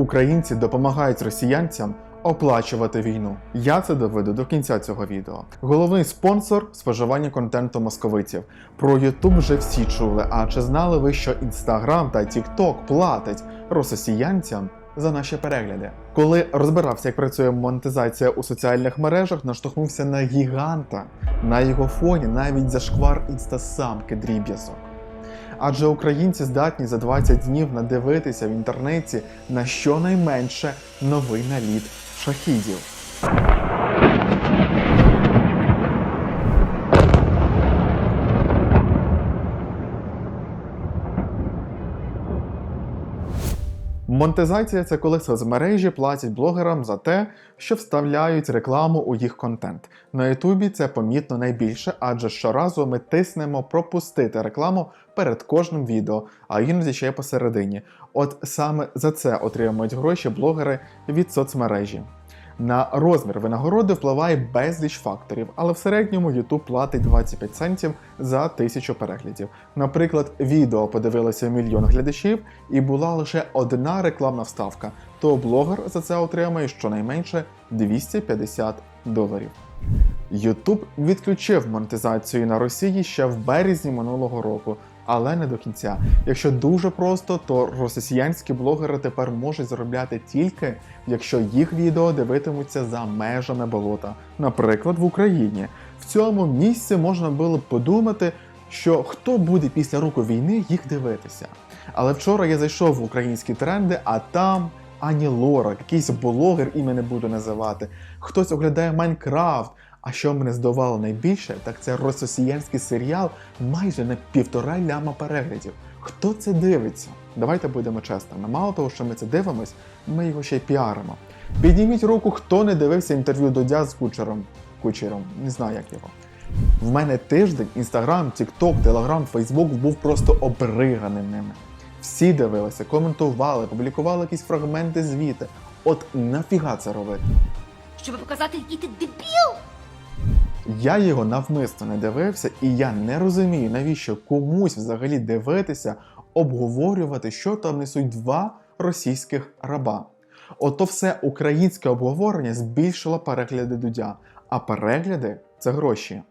Українці допомагають росіянцям оплачувати війну. Я це доведу до кінця цього відео. Головний спонсор споживання контенту московитів. Про YouTube вже всі чули. А чи знали ви, що Instagram та TikTok платять росіянцям? За наші перегляди, коли розбирався, як працює монетизація у соціальних мережах, наштовхнувся на гіганта. На його фоні навіть зашквар інстасамки дріб'язок. Адже українці здатні за 20 днів надивитися в інтернеті на щонайменше новий наліт шахідів. Монетизація це коли соцмережі платять блогерам за те, що вставляють рекламу у їх контент. На Ютубі це помітно найбільше, адже щоразу ми тиснемо пропустити рекламу перед кожним відео, а іноді ще посередині. От саме за це отримують гроші блогери від соцмережі. На розмір винагороди впливає безліч факторів, але в середньому YouTube платить 25 центів за тисячу переглядів. Наприклад, відео подивилося мільйон глядачів і була лише одна рекламна вставка, то блогер за це отримає щонайменше 250 доларів. YouTube відключив монетизацію на Росії ще в березні минулого року, але не до кінця. Якщо дуже просто, то росіянські блогери тепер можуть заробляти тільки, якщо їх відео дивитимуться за межами болота, наприклад, в Україні. В цьому місці можна було б подумати, що хто буде після року війни їх дивитися. Але вчора я зайшов в українські тренди, а там Ані Лорак, якийсь блогер ім'я не буду називати. Хтось оглядає Майнкрафт. А що мене здивувало найбільше, так це росіянський серіал майже на півтора ляма переглядів. Хто це дивиться? Давайте будемо чесними. Мало того, що ми це дивимось, ми його ще й піаримо. Підніміть руку, хто не дивився інтерв'ю Дудя з кучером. Кучером, не знаю як його. В мене тиждень Інстаграм, Тікток, Телеграм, Фейсбук був просто обриганий ними. Всі дивилися, коментували, публікували якісь фрагменти звіти. От нафіга це робити? Щоб показати, який ти дебіл. Я його навмисно не дивився, і я не розумію, навіщо комусь взагалі дивитися, обговорювати, що там несуть два російських раба. Ото все українське обговорення збільшило перегляди Дудя, а перегляди це гроші.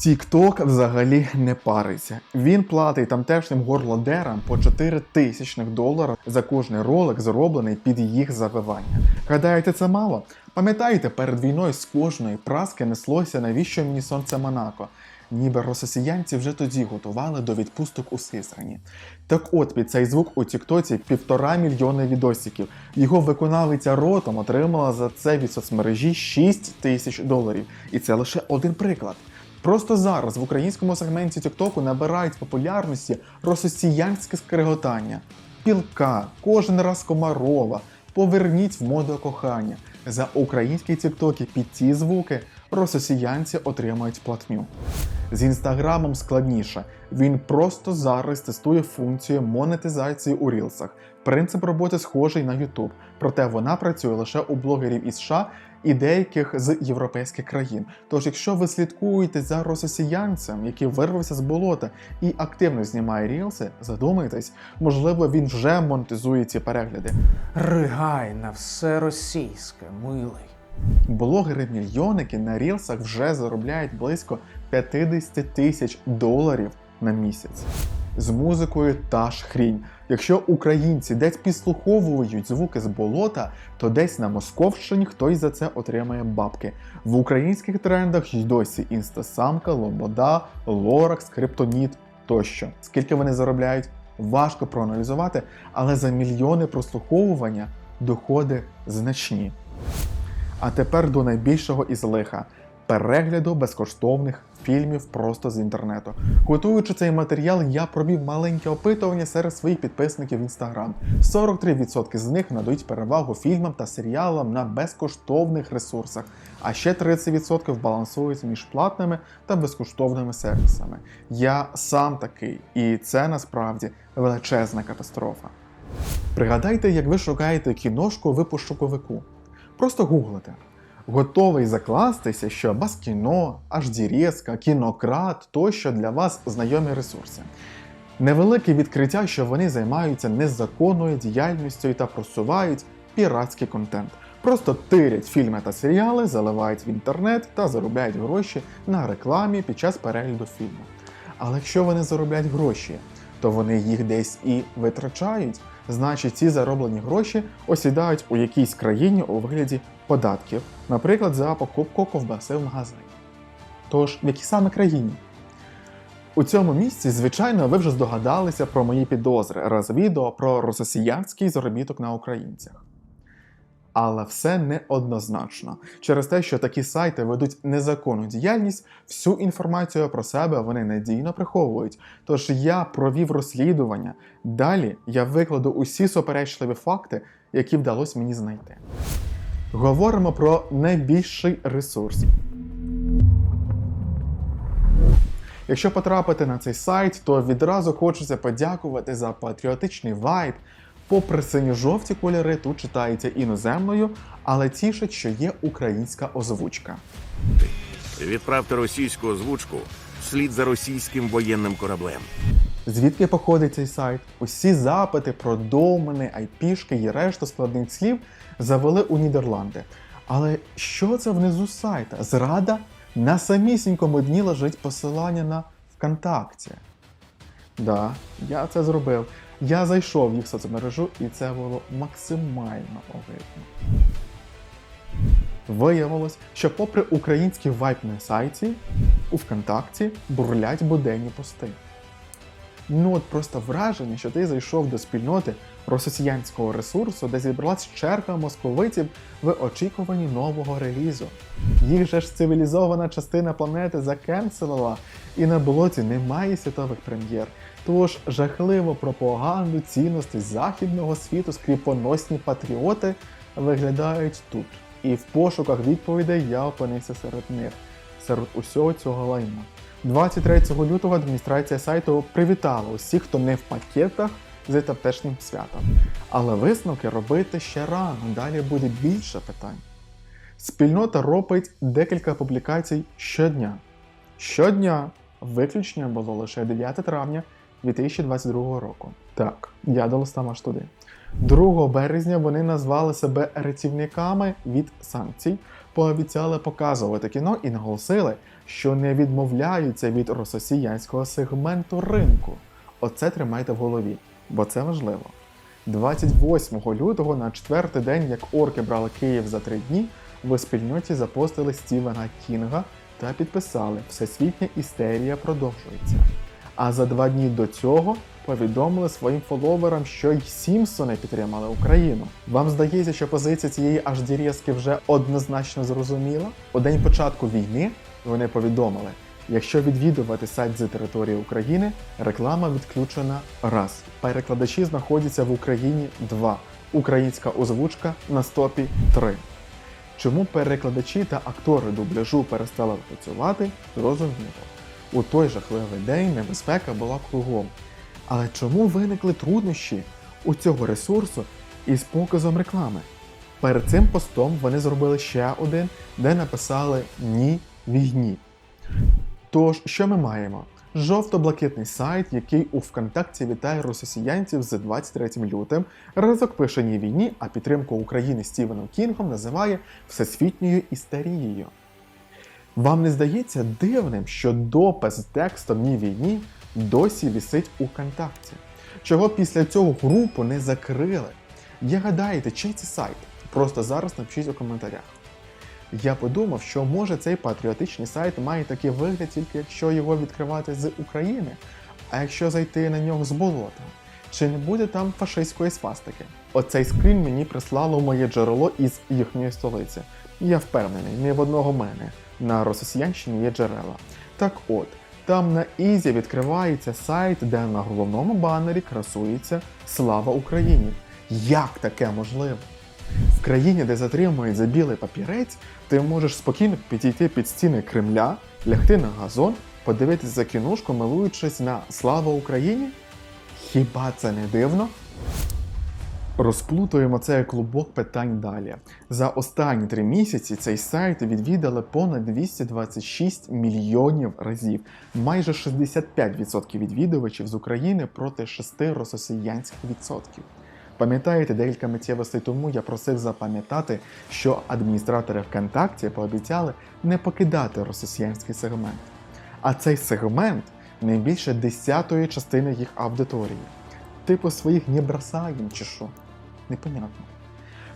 TikTok взагалі не париться. Він платить тамтешнім горлодерам по 4 тисячних доларів за кожний ролик, зроблений під їх завивання. Гадаєте, це мало? Пам'ятаєте, перед війною з кожної праски неслося, навіщо мені сонце Монако? Ніби росіянці вже тоді готували до відпусток у Сизрані. Так от під цей звук у Тіктоці півтора мільйони відосиків. Його виконавиця ротом отримала за це від соцмережі 6 тисяч доларів. І це лише один приклад. Просто зараз в українському сегменті Тіктоку набирають популярності рососіянське скриготання. Пілка, кожен раз Комарова, поверніть в моду кохання. За українські тіктоки під ці звуки росіянці отримають платню. З інстаграмом складніше. Він просто зараз тестує функцію монетизації у рілсах. Принцип роботи схожий на YouTube, проте вона працює лише у блогерів із США і деяких з європейських країн. Тож, якщо ви слідкуєте за росіянцем, який вирвався з болота і активно знімає рілси, задумайтесь, можливо, він вже монетизує ці перегляди. Ригай на все російське, милий. Блогери-мільйонники на рілсах вже заробляють близько 50 тисяч доларів на місяць. З музикою та ж хрінь. Якщо українці десь підслуховують звуки з болота, то десь на Московщині хтось за це отримає бабки. В українських трендах й досі інстасамка, лобода, лорак, скриптоніт тощо. Скільки вони заробляють, важко проаналізувати, але за мільйони прослуховування доходи значні. А тепер до найбільшого із лиха перегляду безкоштовних фільмів просто з інтернету. Готуючи цей матеріал, я провів маленьке опитування серед своїх підписників в Instagram. 43% з них надають перевагу фільмам та серіалам на безкоштовних ресурсах, а ще 30% балансують між платними та безкоштовними сервісами. Я сам такий, і це насправді величезна катастрофа. Пригадайте, як ви шукаєте кіношку в пошуковику. Просто гуглите. Готовий закластися, що Баскіно, HDREZка, Кінократ тощо для вас знайомі ресурси. Невелике відкриття, що вони займаються незаконною діяльністю та просувають піратський контент. Просто тирять фільми та серіали, заливають в інтернет та заробляють гроші на рекламі під час перегляду фільму. Але якщо вони заробляють гроші, то вони їх десь і витрачають. Значить, ці зароблені гроші осідають у якійсь країні у вигляді податків, наприклад, за покупку ковбаси в магазині. Тож, в якій саме країні? У цьому місці, звичайно, ви вже здогадалися про мої підозри раз відео про росіянський заробіток на українцях. Але все неоднозначно. Через те, що такі сайти ведуть незаконну діяльність, всю інформацію про себе вони надійно приховують. Тож я провів розслідування. Далі я викладу усі суперечливі факти, які вдалося мені знайти. Говоримо про найбільший ресурс. Якщо потрапити на цей сайт, то відразу хочеться подякувати за патріотичний вайб. Попри синьо-жовті кольори, тут читається іноземною, але тішить, що є українська озвучка. Відправте російську озвучку вслід за російським воєнним кораблем. Звідки походить цей сайт? Усі запити про домени, айпішки і решту складних слів завели у Нідерланди. Але що це внизу сайта? Зрада? На самісінькому дні лежить посилання на ВКонтакті. Да, я це зробив. Я зайшов в їх соцмережу, і це було максимально огидно. Виявилось, що попри українські вайп на сайті, у ВКонтакті бурлять буденні пости. Ну от просто враження, що ти зайшов до спільноти росіянського ресурсу, де зібралась черга московитів в очікуванні нового релізу. Їх же ж цивілізована частина планети закенселила, і на болоті немає світових прем'єр. Тож жахливо пропаганду цінностей західного світу скріпоносні патріоти виглядають тут. І в пошуках відповідей я опинився серед них, серед усього цього лайна. 23 лютого адміністрація сайту привітала усіх, хто не в пакетах з таптешнім святом. Але висновки робити ще рано, далі буде більше питань. Спільнота робить декілька публікацій щодня. Щодня виключення було лише 9 травня 2022 року. Так, я до аж туди. 2 березня вони назвали себе рятівниками від санкцій, пообіцяли показувати кіно і наголосили, що не відмовляються від росіянського сегменту ринку. Оце тримайте в голові, бо це важливо. 28 лютого на четвертий день, як орки брали Київ за три дні, в спільноті запостили Стівена Кінга та підписали Всесвітня істерія продовжується. А за два дні до цього повідомили своїм фоловерам, що й Сімпсони підтримали Україну. Вам здається, що позиція цієї аж дірєзки вже однозначно зрозуміла? У день початку війни вони повідомили, якщо відвідувати сайт з території України, реклама відключена раз. Перекладачі знаходяться в Україні два. Українська озвучка на стопі 3. Чому перекладачі та актори дубляжу перестали працювати, зрозуміло. У той жахливий день небезпека була кругом. Але чому виникли труднощі у цього ресурсу із показом реклами? Перед цим постом вони зробили ще один, де написали Ні війні. Тож, що ми маємо? Жовто-блакитний сайт, який у ВКонтакті вітає росіянців з 23 лютим, разок пише ні війні, а підтримку України Стівеном Кінгом називає всесвітньою істерією. Вам не здається дивним, що допис з текстом Ні війні досі вісить у контакті? Чого після цього групу не закрили? Як гадаєте, чий це сайт? Просто зараз напишіть у коментарях. Я подумав, що може цей патріотичний сайт має такий вигляд тільки якщо його відкривати з України, а якщо зайти на нього з болота. Чи не буде там фашистської свастики? Оцей скрін мені прислало моє джерело із їхньої столиці. Я впевнений, не в одного мене. На Росіянщині є джерела. Так от, там на Ізі відкривається сайт, де на головному банері красується Слава Україні. Як таке можливо? В країні, де затримують за білий папірець, ти можеш спокійно підійти під стіни Кремля, лягти на газон, подивитися за кіношку, милуючись на Слава Україні? Хіба це не дивно? Розплутуємо цей клубок питань далі. За останні три місяці цей сайт відвідали понад 226 мільйонів разів. Майже 65% відвідувачів з України проти 6 рососіянських відсотків. Пам'ятаєте, декілька миттєвостей тому я просив запам'ятати, що адміністратори ВКонтакті пообіцяли не покидати рососіянський сегмент. А цей сегмент не більше десятої частини їх аудиторії. Типу своїх не бросаєм чи що? Непонятно.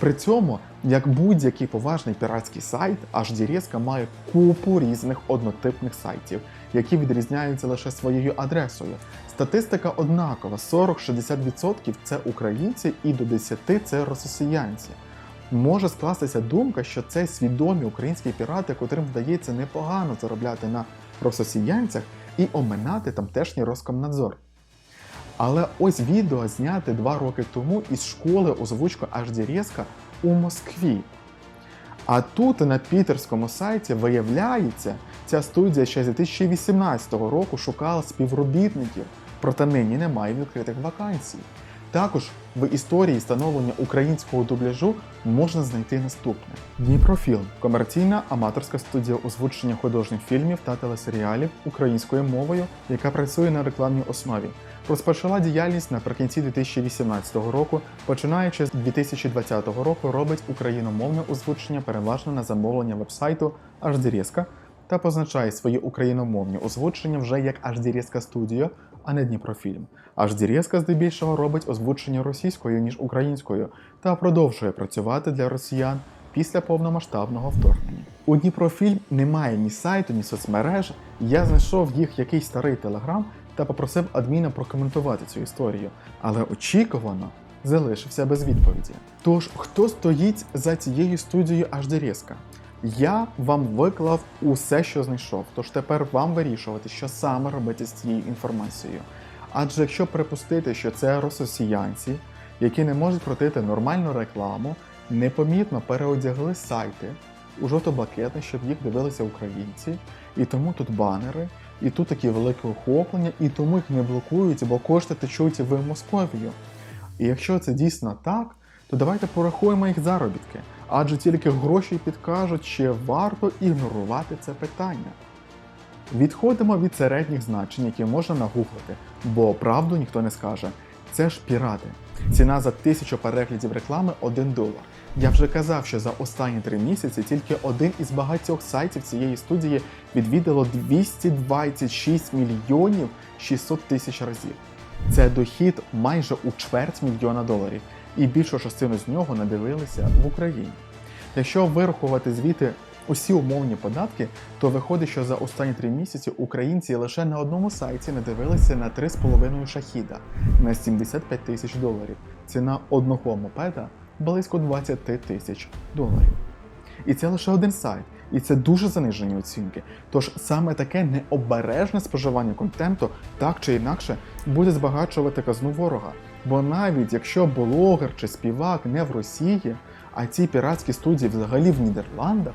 При цьому, як будь-який поважний піратський сайт, HDRESCA має купу різних однотипних сайтів, які відрізняються лише своєю адресою. Статистика однакова: 40-60% це українці і до 10% це росіянці. Може скластися думка, що це свідомі українські пірати, котрим вдається непогано заробляти на росіянцях і оминати тамтешній Роскомнадзор. Але ось відео зняте два роки тому із школи озвучка Резка у Москві. А тут на пітерському сайті виявляється, ця студія ще з 2018 року шукала співробітників, проте нині немає відкритих вакансій. Також в історії становлення українського дубляжу можна знайти наступне: Дніпрофілм комерційна аматорська студія озвучення художніх фільмів та телесеріалів українською мовою, яка працює на рекламній основі. Розпочала діяльність наприкінці 2018 року, починаючи з 2020 року, робить україномовне озвучення переважно на замовлення вебсайту HDRESCA та позначає свої україномовні озвучення вже як HDRESCA Studio, а не Дніпрофільм. Аж HDRESCA здебільшого робить озвучення російською ніж українською та продовжує працювати для росіян після повномасштабного вторгнення. У Дніпрофільм немає ні сайту, ні соцмереж. Я знайшов їх якийсь старий телеграм та попросив адміна прокоментувати цю історію, але очікувано залишився без відповіді. Тож, хто стоїть за цією студією HDRESCA? Я вам виклав усе, що знайшов, тож тепер вам вирішувати, що саме робити з цією інформацією. Адже якщо припустити, що це росіянці, які не можуть крутити нормальну рекламу, непомітно переодягли сайти у жовто-блакитне, щоб їх дивилися українці, і тому тут банери, і тут такі великі охоплення, і тому їх не блокують, бо кошти течуть в Московію. І якщо це дійсно так, то давайте порахуємо їх заробітки, адже тільки гроші підкажуть, чи варто ігнорувати це питання. Відходимо від середніх значень, які можна нагуглити, бо правду ніхто не скаже. Це ж пірати. Ціна за тисячу переглядів реклами 1 долар. Я вже казав, що за останні три місяці тільки один із багатьох сайтів цієї студії відвідало 226 мільйонів 600 тисяч разів. Це дохід майже у чверть мільйона доларів, і більшу частину з нього надивилися в Україні. Якщо вирахувати звідти усі умовні податки, то виходить, що за останні три місяці українці лише на одному сайті надивилися на 3,5 шахіда на 75 тисяч доларів. Ціна одного мопеда близько 20 тисяч доларів. І це лише один сайт, і це дуже занижені оцінки. Тож саме таке необережне споживання контенту так чи інакше буде збагачувати казну ворога. Бо навіть якщо блогер чи співак не в Росії, а ці піратські студії взагалі в Нідерландах,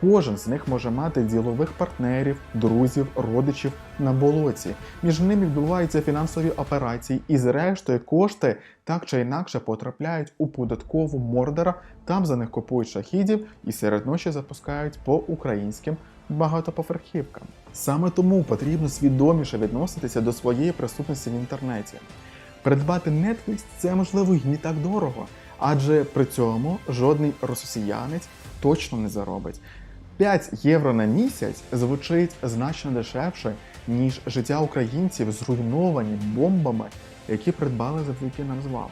кожен з них може мати ділових партнерів, друзів, родичів на болоті. Між ними відбуваються фінансові операції, і зрештою кошти так чи інакше потрапляють у податкову мордера, там за них купують шахідів і серед ночі запускають по українським багатоповерхівкам. Саме тому потрібно свідоміше відноситися до своєї присутності в інтернеті. Придбати Netflix це можливо й не так дорого, адже при цьому жодний росіянець точно не заробить. 5 євро на місяць звучить значно дешевше, ніж життя українців зруйновані бомбами, які придбали завдяки нам з вами.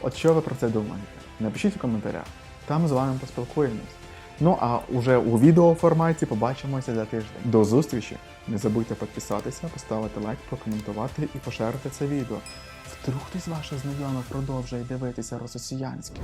От що ви про це думаєте? Напишіть у коментарях, там з вами поспілкуємось. Ну а уже у відеоформаті побачимося за тиждень. До зустрічі! Не забудьте підписатися, поставити лайк, прокоментувати і поширити це відео. Вдруг хтось ваша знайома продовжує дивитися росіянське.